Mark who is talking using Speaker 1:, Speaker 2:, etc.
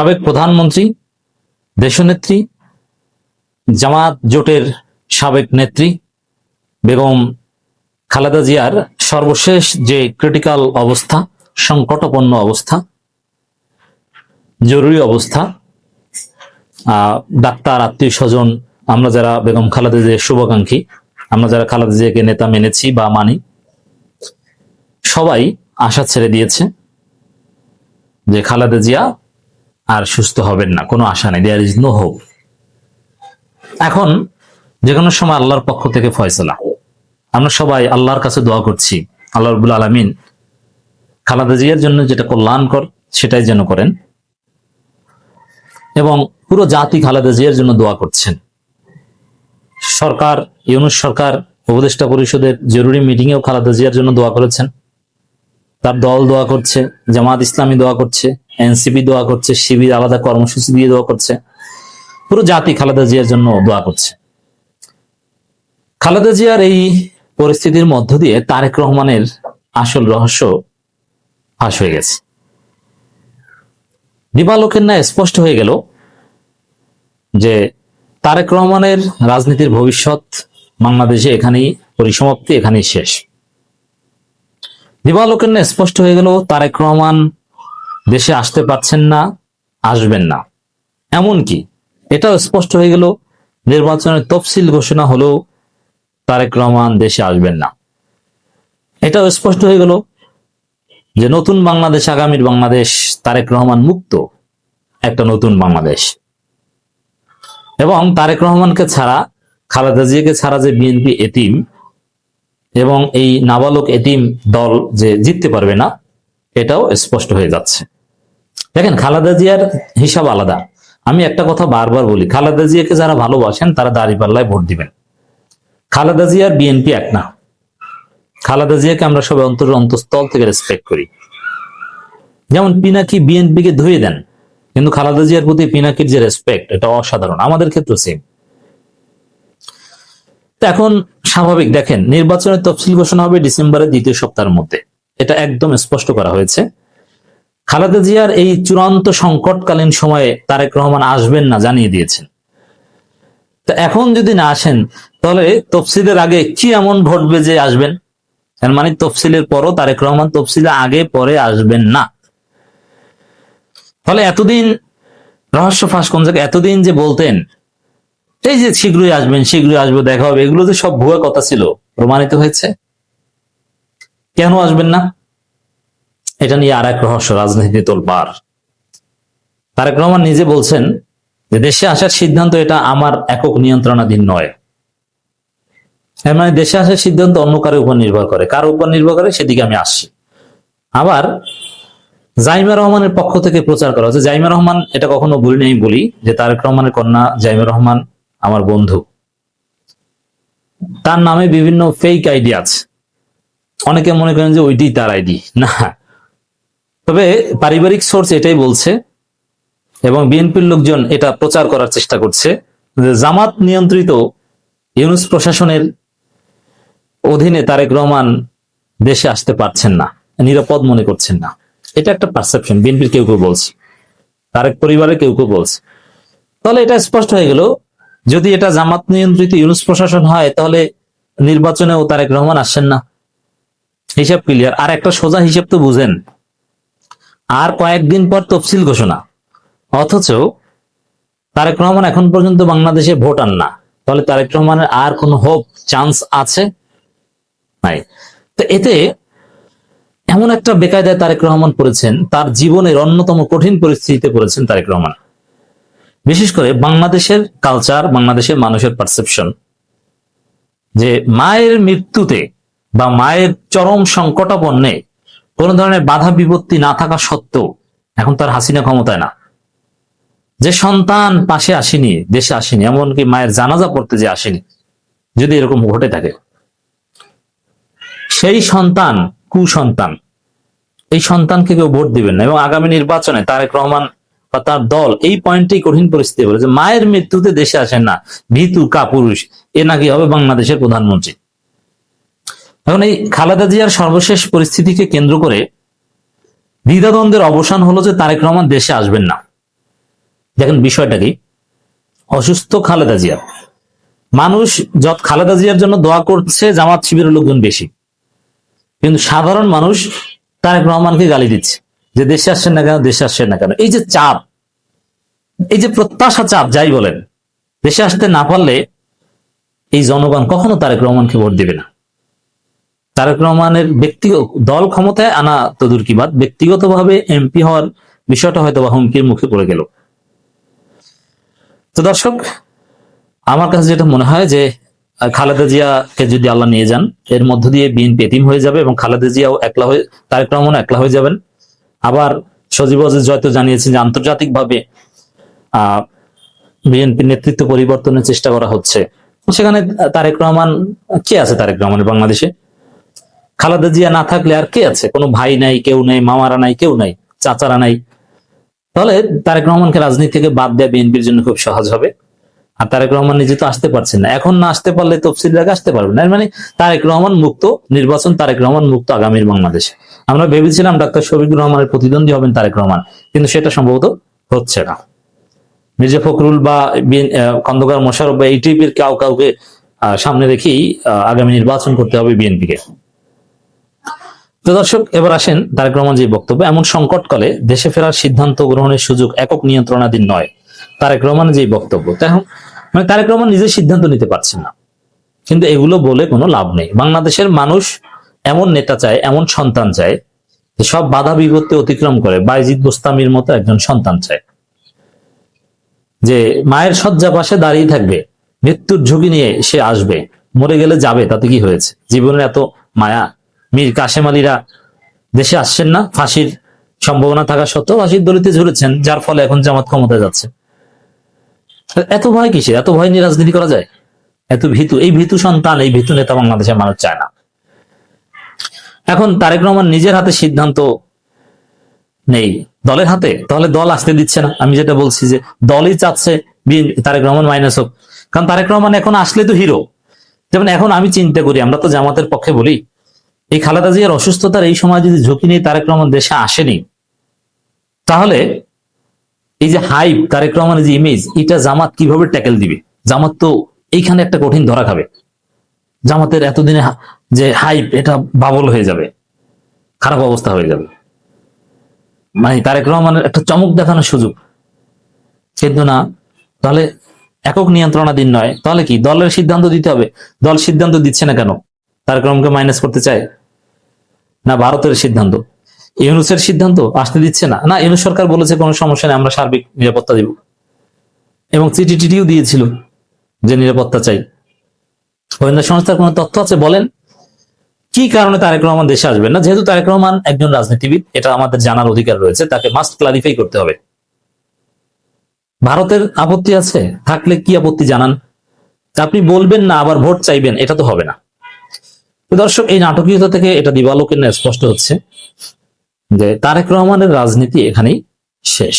Speaker 1: সাবেক প্রধানমন্ত্রী, দেশনেত্রী, জামাত জোটের সাবেক নেত্রী বেগম খালেদা জিয়ার সর্বশেষ যে ক্রিটিক্যাল অবস্থা সংকটপন্ন অবস্থা, জরুরি অবস্থা ডাক্তার, আত্মীয় স্বজন, আমরা যারা বেগম খালেদা জিয়ার শুভাকাঙ্ক্ষী, আমরা যারা খালেদা জিয়াকে নেতা মেনেছি বা মানি, সবাই আশা ছেড়ে দিয়েছে যে খালেদা জিয়া আর সুস্থ হবেন না, কোনো আশা নেই দেয়ার ইজ নো হোপ এখন যে কোনো সময় আল্লাহর পক্ষ থেকে ফয়সলা। আমরা সবাই আল্লাহর কাছে দোয়া করছি, আল্লাহ রবুল আলমিন খালেদা জিয়ার জন্য যেটা কল্যাণকর, সেটাই যেন করেন। এবং পুরো জাতি খালেদা জিয়ার জন্য দোয়া করছেন। সরকার, ইউনুস সরকার, উপদেষ্টা পরিষদের জরুরি মিটিংয়েও খালেদা জিয়ার জন্য দোয়া করেছেন। তার দল দোয়া করছে, জামাত ইসলামী দোয়া করছে, এনসিপি দোয়া করছে, শিবির আলাদা কর্মসূচি দিয়ে দোয়া করছে। পুরো জাতি খালেদা জিয়ার জন্য দোয়া করছে। খালেদা জিয়ার এই পরিস্থিতির মধ্য দিয়ে তারেক রহমানের আসল রহস্য ফাঁস হয়ে গেছে। দিবালোকের ন্যায় স্পষ্ট হয়ে গেল যে তারেক রহমানের রাজনীতির ভবিষ্যৎ বাংলাদেশে এখানেই পরিসমাপ্তি, এখানেই শেষ। দিবালোকের স্পষ্ট হয়ে গেল, তারেক রহমান দেশে আসতে পারছেন না, আসবেন না। এমনকি এটাও স্পষ্ট হয়ে গেল, নির্বাচনের তফসিল ঘোষণা হলেও তারেক রহমান দেশে আসবেন না। এটাও স্পষ্ট হয়ে গেল যে নতুন বাংলাদেশ, আগামীর বাংলাদেশ, তারেক রহমান মুক্ত একটা নতুন বাংলাদেশ। এবং তারেক রহমানকে ছাড়া, খালেদা জিয়াকে ছাড়া যে বিএনপি এতিম এবং এই নাবালক এতিম দল যে জিততে পারবে না, এটাও স্পষ্ট হয়ে যাচ্ছে। দেখেন, খালাদা জিয়ার হিসাব আলাদা। আমি একটা কথা বারবার বলি, খালাদা জিয়াকে যারা ভালোবাসেন, তারা দাঁড়িপাল্লায় ভোট দিবেন। খালাদা জিয়ার বিএনপি এক না। খালাদা জিয়াকে আমরা সবাই অন্তর অন্তঃস্থল থেকে রেসপেক্ট করি। যেমন পিনাকি বিএনপি কে ধুয়ে দেন, কিন্তু খালাদা জিয়ার প্রতি পিনাকির যে রেসপেক্ট এটা অসাধারণ। আমাদের ক্ষেত্রে সেম এখন স্বাভাবিক, দেখেন, নির্বাচনের তফসিল ঘোষণা হবে ডিসেম্বরের দ্বিতীয় সপ্তাহের মধ্যে। এটা একদম স্পষ্ট করা হয়েছে। খালেদা জিয়ার এই চূড়ান্ত সংকটকালীন সময়ে তারেক রহমান আসবেন না জানিয়ে দিয়েছেন। তো এখন যদি না আসেন, তাহলে তফসিলের আগে কি এমন ঘটবে যে আসবেন? মানে তফসিলের পরও তারেক রহমান তফসিলে আগে পরে আসবেন না। ফলে এতদিন, রহস্য ফাঁস জায়গায়? এতদিন যে বলতেন এই যে শীঘ্রই আসবেন, শীঘ্রই আসব, দেখা হবে, এগুলো তো সব ভুয়া কথা ছিল, প্রমাণিত হয়েছে। কেন আসবেন না? এটা নিয়ে আর এক রহস্য, রাজনীতি তোলবার তারেক রহমান নিজে বলছেন যে দেশে আসার সিদ্ধান্ত এটা আমার একক নিয়ন্ত্রণাধীন নয়। এর মানে দেশে আসার সিদ্ধান্ত অন্য কারও উপর নির্ভর করে, কার উপর নির্ভর করে সেদিকে আমি আসছি। আবার জাইমা রহমানের পক্ষ থেকে প্রচার করা হচ্ছে, জাইমা রহমান এটা কখনো বলি নাই বলি যে তারেক রহমানের কন্যা জাইমা রহমান আমার বন্ধু। তার নামে বিভিন্ন ফেক আইডি আছে। অনেকে মনে করেন যে ওইটি তার আইডি না। তবে পারিবারিক সোর্স এটাই বলছে এবং বিএনপির লোকজন এটা প্রচার করার চেষ্টা করছে জামাত নিয়ন্ত্রিত ইউনুস প্রশাসনের অধীনে তারেক রহমান দেশে আসতে পারছেন না, নিরাপদ মনে করছেন না। এটা একটা পারসেপশন বিএনপির কেউ কেউ বলছে। তারেক পরিবারের কেউ কেউ বলছে। তাহলে এটা স্পষ্ট হয়ে গেল যদি এটা জামাত নিয়ন্ত্রিত ইউনুস প্রশাসন হয়, তাহলে নির্বাচনেও তারেক রহমান আসছেন না। হিসাব ক্লিয়ার আর একটা সোজা হিসাব তো বুঝেন। আর কয়েকদিন পর তফসিল ঘোষণা। অথচ তারেক রহমান এখন পর্যন্ত বাংলাদেশে ভোট আন না। তাহলে তারেক রহমানের আর কোনো হোপ চান্স আছে? নাই। তো এতে এমন একটা বেকায়দায় তারেক রহমান পড়েছেন, তার জীবনের অন্যতম কঠিন পরিস্থিতিতে পড়েছেন তারেক রহমান। বিশেষ করে বাংলাদেশের কালচার বাংলাদেশের মানুষের পারসেপশন যে মায়ের মৃত্যুতে বা মায়ের চরম সংকটাপন্নে কোন ধরনের বাধা বিপত্তি না থাকা সত্ত্বেও এখন তার হাসিনা ক্ষমতায় না। যে সন্তান পাশে আসেনি, দেশে আসেনি, এমনকি মায়ের জানাজা পড়তে যে আসেনি, যদি এরকম ঘটে থাকে। সেই সন্তান, কুসন্তান, এই সন্তানকে কেউ ভোট দিবেন না এবং আগামী নির্বাচনে তারেক রহমান বা তার দল, এই পয়েন্টেই কঠিন পরিস্থিতি বলে যে মায়ের মৃত্যুতে দেশে আসেন না। ভীতু কাপুরুষ এ নাকি হবে বাংলাদেশের প্রধানমন্ত্রী। এখন এই খালেদা জিয়ার সর্বশেষ পরিস্থিতিকে কেন্দ্র করে দ্বিধাদ্বন্দ্বের অবসান হলো যে তারেক রহমান দেশে আসবেন না। দেখেন বিষয়টা কি? অসুস্থ খালেদা জিয়া। মানুষ যত খালেদা জিয়ার জন্য দোয়া করছে, জামাত শিবিরের লোকজন বেশি। কিন্তু সাধারণ মানুষ তারেক রহমানকে গালি দিচ্ছে। যে দেশে আসছেন না কেন, দেশে আসছেন না কেন? এই যে চাপ, এই যে প্রত্যাশা চাপ, যাই বলেন, দেশে আসতে না পারলে এই জনগণ কখনো তারেক রহমানকে ভোট দিবে না। তারেক রহমানের ব্যক্তিগত দল ক্ষমতায় আনা তো দূর কি বাদ ব্যক্তিগতভাবে এমপি হওয়ার বিষয়টা হয়তো বা হুমকির মুখে পড়ে গেল। তো দর্শক, আমার কাছে যেটা মনে হয় যে, খালেদা জিয়াকে যদি আল্লাহ নিয়ে যান, এর মধ্য দিয়ে বিএনপি এতিম হয়ে যাবে এবং খালেদা জিয়াও একলা হয়ে, তারেক রহমান একলা হয়ে যাবেন। আবার সজীব অজিজ জয়তো জানিয়েছেন যে আন্তর্জাতিকভাবে বিএনপি নেতৃত্ব পরিবর্তনের চেষ্টা করা হচ্ছে। সেখানে তারেক রহমান, কে আছে তারেক রহমানের বাংলাদেশে? খালেদা জিয়া না থাকলে আর কে আছে? কোনো ভাই নাই, কেউ নাই, মামারা নাই, কেউ নাই, চাচারা নাই। তাহলে তারেক রহমানকে রাজনীতি থেকে বাদ দেওয়া বিএনপির জন্য খুব সহজ হবে। আর তারেক রহমান নিজে তো আসতে পারছেন না। এখন না আসতে পারলে তফসিল আগে আসতে পারবে না। মানে তারেক রহমান মুক্ত, নির্বাচন তারেক রহমান মুক্ত আগামীর বাংলাদেশে। আমরা ভেবেছিলাম ডাক্তার শফিকুর রহমানের প্রতিদ্বন্দ্বী হবেন তারেক রহমান, কিন্তু সেটা সম্ভবত হচ্ছে না। মির্জা ফখরুল বা খন্দকার মোশারফ বা এইটিপির কাউ কাউকে সামনে রেখেই আগামী নির্বাচন করতে হবে বিএনপিকে। তো দর্শক, এবার আসেন তারেক রহমান যে বক্তব্য। এমন সংকটকালে দেশে ফেরার সিদ্ধান্ত গ্রহণের সুযোগ একক নিয়ন্ত্রণাধীন নয়, তারেক রহমানের যে বক্তব্য। তাই মানে তারেক রহমান নিজে সিদ্ধান্ত নিতে পারছেন না। কিন্তু এগুলো বলে কোনো লাভ নেই। বাংলাদেশের মানুষ এমন নেতা চায়, এমন সন্তান চায় সব বাধা বিপত্তি অতিক্রম করে। বাইজিদ বোস্তামির মতো একজন সন্তান চায়। যে মায়ের শয্যা পাশে দাঁড়িয়ে থাকবে, মৃত্যুর ঝুঁকি নিয়ে সে আসবে, মরে গেলে যাবে, তাতে কি হয়েছে? জীবনের এত মায়া। মীর কাশেম আলীরা দেশে আসছেন না, ফাঁসির সম্ভাবনা থাকা সত্ত্বেও ফাঁসির দলিতে ঝুলেছেন, যার ফলে এখন জামাত ক্ষমতায় যাচ্ছে। এত ভয় কিসের? এত ভয় নিয়ে রাজনীতি করা যায়? এত ভীতু, এই ভীতু সন্তান, এই ভীতু নেতা বাংলাদেশের মানুষ চায় না। এখন তারেক রহমান নিজের হাতে সিদ্ধান্ত নেই। দলের হাতে? তাহলে দল আসতে দিচ্ছে না। আমি যেটা বলছি যে দলই চাচ্ছে তারেক রহমান মাইনাস হোক। কারণ তারেক রহমান এখন আসলে তো হিরো। যেমন এখন আমি চিন্তা করি, আমরা তো জামাতের পক্ষে বলি, এই খালেদা জিয়ার অসুস্থতার এই সময় যদি ঝুঁকি নিয়ে তারেক রহমান দেশে আসেনি, তাহলে এই যে হাইপ, তারেক রহমানের যে ইমেজ এটা জামাত কীভাবে ট্যাকেল দিবে? জামাত তো এইখানে একটা কঠিন ধরা খাবে। জামাতের এতদিনে যে হাইপ, এটা বাবল হয়ে যাবে, খারাপ অবস্থা হয়ে যাবে। মানে তারেক রহমানের একটা চমক দেখানোর সুযোগ। কিন্তু না, তাহলে একক নিয়ন্ত্রণাধীন নয়। তাহলে কি? দলের সিদ্ধান্ত দিতে হবে। দল সিদ্ধান্ত দিচ্ছে না কেন? তারেক রহমানকে মাইনাস করতে চায়? না ভারতের সিদ্ধান্ত? ইউনুসের সিদ্ধান্ত আসতে দিচ্ছে না। না, ইউনুস সরকার বলেছে কোনো সমস্যা নেই, আমরা সার্বিক নিরাপত্তা দিব। এবং চিঠি টিটিও দিয়েছিল যে নিরাপত্তা চাই। গোয়েন্দা সংস্থার কোনো তথ্য আছে? বলেন। কি কারণে তারেক রহমান দেশে আসবেন না? যেহেতু তারেক রহমান একজন রাজনীতিবিদ, এটা আমাদের জানার অধিকার রয়েছে, তাকে মাস্ট ক্লারিফাই করতে হবে। ভারতের আপত্তি আছে? থাকলে কি আপত্তি জানান? আপনি বলবেন না, আবার ভোট চাইবেন, এটা তো হবে না। দর্শক, এই নাটকীয়তা থেকে এটা দিবালোকের স্পষ্ট হচ্ছে। যে তারেক রহমানের রাজনীতি এখানেই শেষ।